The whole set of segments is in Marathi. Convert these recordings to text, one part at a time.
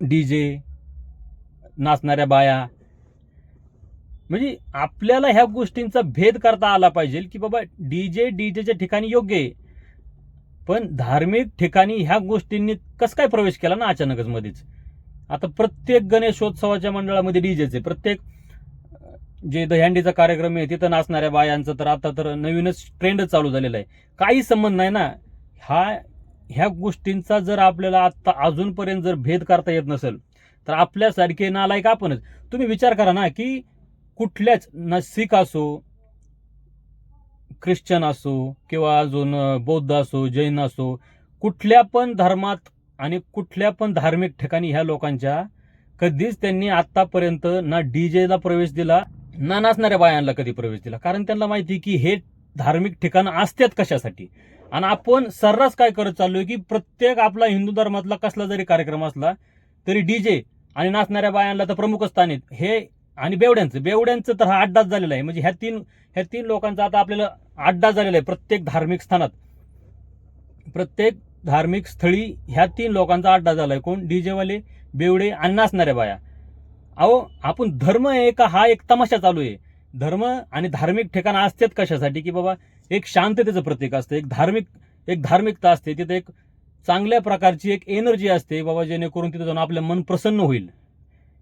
डी जे नाचणाऱ्या बाया. म्हणजे आपल्याला ह्या गोष्टींचा भेद करता आला पाहिजे की बाबा डी जे डी जेच्या ठिकाणी योग्य आहे. पण धार्मिक ठिकाणी ह्या गोष्टींनी कसं काय प्रवेश केला ना अचानकच मध्येच आता प्रत्येक गणेशोत्सवाच्या मंडळामध्ये डी जेचे प्रत्येक जे दह्यांडीचा कार्यक्रम आहे तिथं नाचणाऱ्या बायांचं तर आता तर नवीनच ट्रेंडच चालू झालेला आहे. काही संबंध नाही ना. हा ह्या गोष्टींचा जर आपल्याला आता अजूनपर्यंत जर भेद करता येत नसेल तर आपल्यासारखे नालायक आपणच. तुम्ही विचार करा ना की कुठल्याच ना सिख असो ख्रिश्चन असो किंवा अजून बौद्ध असो जैन असो कुठल्या पण धर्मात आणि कुठल्या पण धार्मिक ठिकाणी ह्या लोकांच्या कधीच त्यांनी आत्तापर्यंत ना डीजेला प्रवेश दिला ना नाचणाऱ्या बायांना कधी प्रवेश दिला. कारण त्यांना माहिती की हे धार्मिक ठिकाण असतात कशासाठी? आणि आपण सर्रास काय करत चाललोय की प्रत्येक आपला हिंदू धर्मातला कसला जरी कार्यक्रम असला तरी डीजे आणि नाचणाऱ्या बायांना तर प्रमुख स्थान आहेत. हे आणि बेवड्यांचं. बेवड्यांचं तर हा अड्डाच झालेला आहे. म्हणजे ह्या तीन ह्या तीन लोकांचा आता आपल्याला अड्डा झालेला आहे प्रत्येक धार्मिक स्थानात. प्रत्येक धार्मिक स्थळी ह्या तीन लोकांचा अड्डा आहे कोण? डीजेवाले बेवडे आणि नाचणाऱ्या बाया. अहो आपण धर्म आहे का? हा एक तमाशा चालू आहे. धर्म आणि धार्मिक ठिकाण असतात कशासाठी? की बाबा एक शांततेचं प्रतीक असतं एक धार्मिक एक धार्मिकता असते तिथं एक चांगल्या प्रकारची एक एनर्जी असते बाबा जेणेकरून तिथं जाऊन आपलं मन प्रसन्न होईल.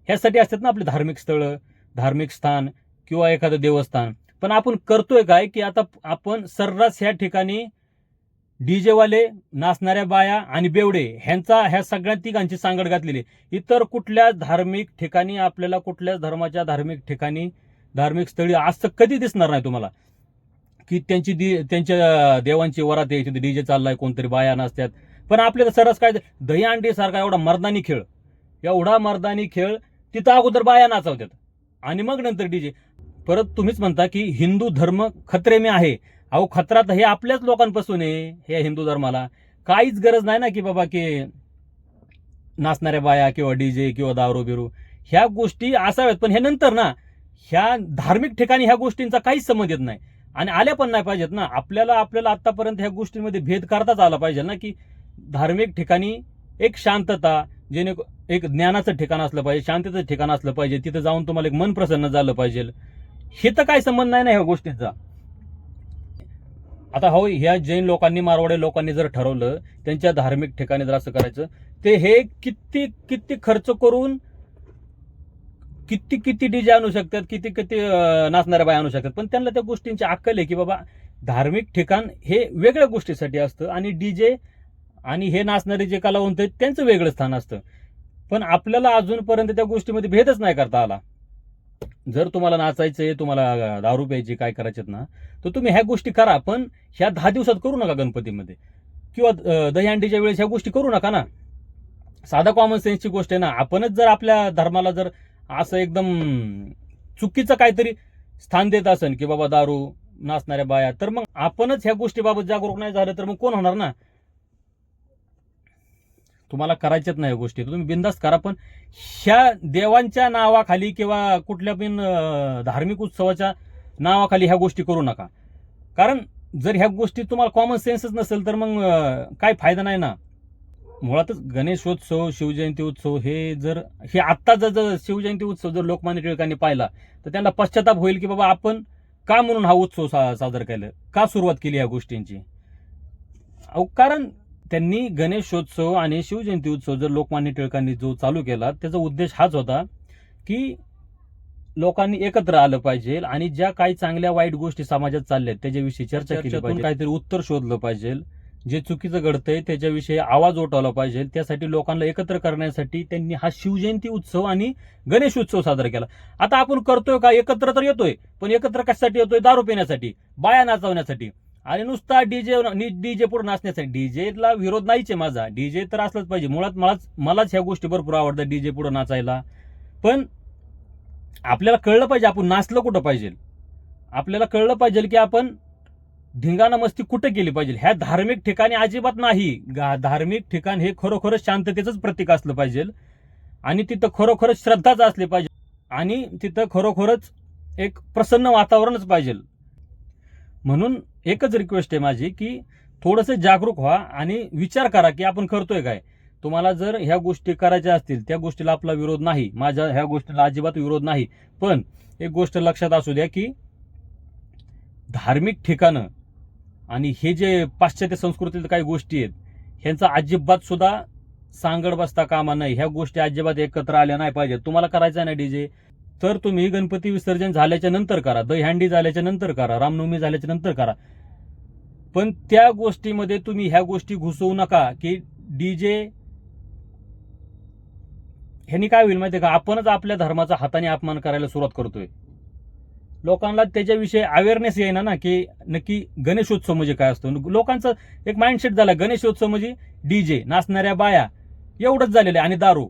ह्यासाठी असतात ना आपले धार्मिक स्थळं धार्मिक स्थान किंवा एखादं देवस्थान. पण आपण करतोय काय की आता आपण सर्रास ह्या ठिकाणी डीजेवाले नाचणाऱ्या बाया आणि बेवडे ह्यांचा ह्या सगळ्या तिघांची सांगड घातलेली इतर कुठल्या धार्मिक ठिकाणी आपल्याला कुठल्याच धर्माच्या धार्मिक ठिकाणी धार्मिक स्थळी असं कधी दिसणार नाही तुम्हाला. की त्यांची दि त्यांच्या देवांची वरात यायची डी डीजे चाललाय कोणतरी बाया नसतात पण आपल्याला सरस काय दही अंडी सारखा एवढा मर्दानी खेळ. एवढा मर्दानी खेळ तिथं अगोदर बाया नाचवतात आणि मग नंतर डीजे. परत तुम्हीच म्हणता की हिंदू धर्म खतरे में आहे. अहो खतरा तर हे आपल्याच लोकांपासून आहे हे हिंदू धर्माला. काहीच गरज नाही ना की बाबा की नाचणाऱ्या बाया किंवा डीजे किंवा दारू बिरू. ह्या गोष्टी असाव्यात पण हे नंतर ना ह्या धार्मिक ठिकाणी ह्या गोष्टींचा काहीच संबंध येत नाही. आणि आल्या पण नाही पाहिजेत ना. आपल्याला आपल्याला आतापर्यंत ह्या गोष्टींमध्ये भेद करताच आला पाहिजे ना की धार्मिक ठिकाणी एक शांतता जेणे एक ज्ञानाचं ठिकाण असलं पाहिजे शांतीचं ठिकाण असलं पाहिजे तिथं जाऊन तुम्हाला एक मन प्रसन्न झालं पाहिजे. हे तर काय संबंध नाही ना ह्या गोष्टींचा. आता हो ह्या जैन लोकांनी मारवाडी लोकांनी जर ठरवलं त्यांच्या धार्मिक ठिकाणी जर असं करायचं ते हे किती किती खर्च करून किती किती डीजे आणू शकतात किती किती नाचणाऱ्या बाया आणू शकतात. पण त्यांना त्या गोष्टींची अक्कल आहे की बाबा धार्मिक ठिकाण हे वेगळ्या गोष्टीसाठी असतं आणि डीजे आणि हे नाचणारे जे कलावंत आहेत त्यांचं वेगळं स्थान असतं. पण आपल्याला अजूनपर्यंत त्या गोष्टीमध्ये भेदच नाही करता आला. जर तुम्हाला नाचायचं आहे तुम्हाला दारू प्यायची काय करायचेत ना तर तुम्ही ह्या गोष्टी करा पण ह्या दहा दिवसात करू नका गणपतीमध्ये. किंवा दहीहंडीच्या वेळेस ह्या गोष्टी करू नका ना. साधा कॉमन सेन्सची गोष्ट आहे ना. आपणच जर आपल्या धर्माला जर असं एकदम चुकीचं काहीतरी स्थान देत असेल की बाबा दारू नाचणाऱ्या बाया. तर मग आपणच ह्या गोष्टीबाबत जागरूक नाही झालं तर मग कोण होणार ना? तुम्हाला करायच्याच नाही ह्या गोष्टी. तुम्ही बिंदास्त करा पण ह्या देवांच्या नावाखाली किंवा कुठल्या पण धार्मिक उत्सवाच्या नावाखाली ह्या गोष्टी करू नका. कारण जर ह्या गोष्टी तुम्हाला कॉमन सेन्सच नसेल तर मग काय फायदा नाही ना? मुळातच गणेशोत्सव शिवजयंती उत्सव हे जर हे आत्ता जर जर शिवजयंती उत्सव जर लोकमान्य टिळकांनी पाहिला तर त्यांना पश्चाताप होईल की बाबा आपण का म्हणून हा उत्सव सा साजरा केला? का सुरुवात केली या गोष्टींची? अहो कारण त्यांनी गणेशोत्सव आणि शिवजयंती उत्सव जर लोकमान्य टिळकांनी जो चालू केला त्याचा उद्देश हाच होता की लोकांनी एकत्र आलं पाहिजे आणि ज्या काही चांगल्या वाईट गोष्टी समाजात चालल्या त्याच्याविषयी चर्चा केली पाहिजे. काहीतरी उत्तर शोधलं पाहिजे. जे चुकीचं घडतंय त्याच्याविषयी आवाज उठवला पाहिजे. त्यासाठी लोकांना एकत्र करण्यासाठी त्यांनी हा शिवजयंती उत्सव आणि गणेश उत्सव साजरा केला. आता आपण करतोय का? एकत्र तर येतोय पण एकत्र कशासाठी येतोय? दारू पिण्यासाठी बाया नाचवण्यासाठी. आणि नुसता डीजे डीजे पुढे नाचण्यासाठी. डीजेला विरोध नाहीच आहे माझा. डीजे तर असलंच पाहिजे. मुळात मलाच मलाच ह्या गोष्टी भरपूर आवडतात डीजे पुढे नाचायला. पण आपल्याला कळलं पाहिजे आपण नाचलं कुठं पाहिजे. आपल्याला कळलं पाहिजे की आपण धिंगाणामस्ती कुठे केली पाहिजे? ह्या धार्मिक ठिकाणी अजिबात नाही. गा- धार्मिक ठिकाण हे खरोखरच शांततेचंच प्रतीक असलं पाहिजे. आणि तिथं खरोखरच श्रद्धाच असली पाहिजे. आणि तिथं खरोखरच एक प्रसन्न वातावरणच पाहिजे. म्हणून एकच रिक्वेस्ट आहे माझी की थोडंसं जागरूक व्हा आणि विचार करा की आपण करतोय काय? तुम्हाला जर ह्या गोष्टी करायच्या असतील त्या गोष्टीला आपला विरोध नाही. माझ्या ह्या गोष्टीला अजिबात विरोध नाही. पण एक गोष्ट लक्षात असू द्या की धार्मिक ठिकाणं आणि हे जे पाश्चात्य संस्कृतीत काही गोष्टी आहेत ह्यांचा अजिबात सुद्धा सांगड बसता कामा नाही ह्या गोष्टी अजिबात एकत्र आल्या नाही पाहिजेत तुम्हाला करायचं आहे ना डीजे तर तुम्ही गणपती विसर्जन झाल्याच्यानंतर करा. दहीहंडी झाल्याच्यानंतर करा. रामनवमी झाल्याच्यानंतर करा. पण त्या गोष्टीमध्ये तुम्ही ह्या गोष्टी घुसवू नका की डीजे ह्यांनी काय होईल माहिती का? आपणच आपल्या धर्माचा हाताने अपमान करायला सुरुवात करतोय. लोकांना त्याच्याविषयी अवेअरनेस येईना ना की नक्की गणेशोत्सव म्हणजे काय असतो. लोकांचं एक माइंडसेट झाला गणेशोत्सव म्हणजे डी जे नाचणाऱ्या बाया एवढंच झालेलं आहे. आणि दारू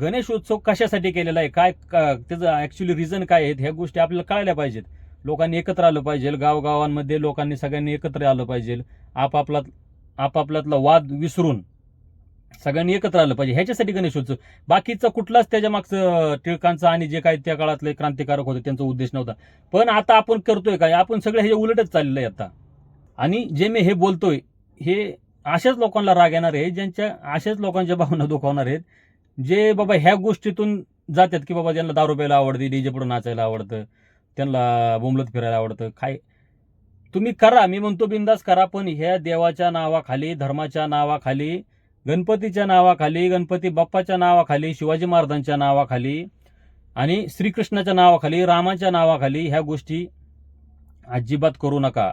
गणेशोत्सव कशासाठी केलेला आहे? काय त्याचं ऍक्च्युली रिझन काय आहेत? ह्या गोष्टी आपल्याला कळायला पाहिजेत. लोकांनी एकत्र आलं पाहिजे गावगावांमध्ये लोकांनी सगळ्यांनी एकत्र आलं पाहिजे आपापला आपापल्यातला वाद विसरून सगळ्यांनी एकत्र आलं पाहिजे. ह्याच्यासाठी गणेशोत्सव बाकीचं कुठलाच त्याच्या मागचं टिळकांचं आणि जे काही त्या काळातले क्रांतिकारक होते त्यांचा उद्देश नव्हता. पण आता आपण करतोय काय? आपण सगळं हे उलटच चाललेलं आहे आता. आणि जे मी हे बोलतोय हे अशाच लोकांना राग येणार आहे ज्यांच्या अशाच लोकांच्या भावना दुखावणार आहेत जे बाबा ह्या गोष्टीतून जातात की बाबा ज्यांना दारू प्यायला आवडते डीजे पुढे नाचायला आवडतं त्यांना बोंबलत फिरायला आवडतं काय? तुम्ही करा मी म्हणतो बिंदास करा पण ह्या देवाच्या नावाखाली धर्माच्या नावाखाली गणपतीच्या नावाखाली गणपती बाप्पाच्या नावाखाली शिवाजी महाराजांच्या नावाखाली आणि श्रीकृष्णाच्या नावाखाली रामाच्या नावाखाली ह्या गोष्टी अजिबात करू नका.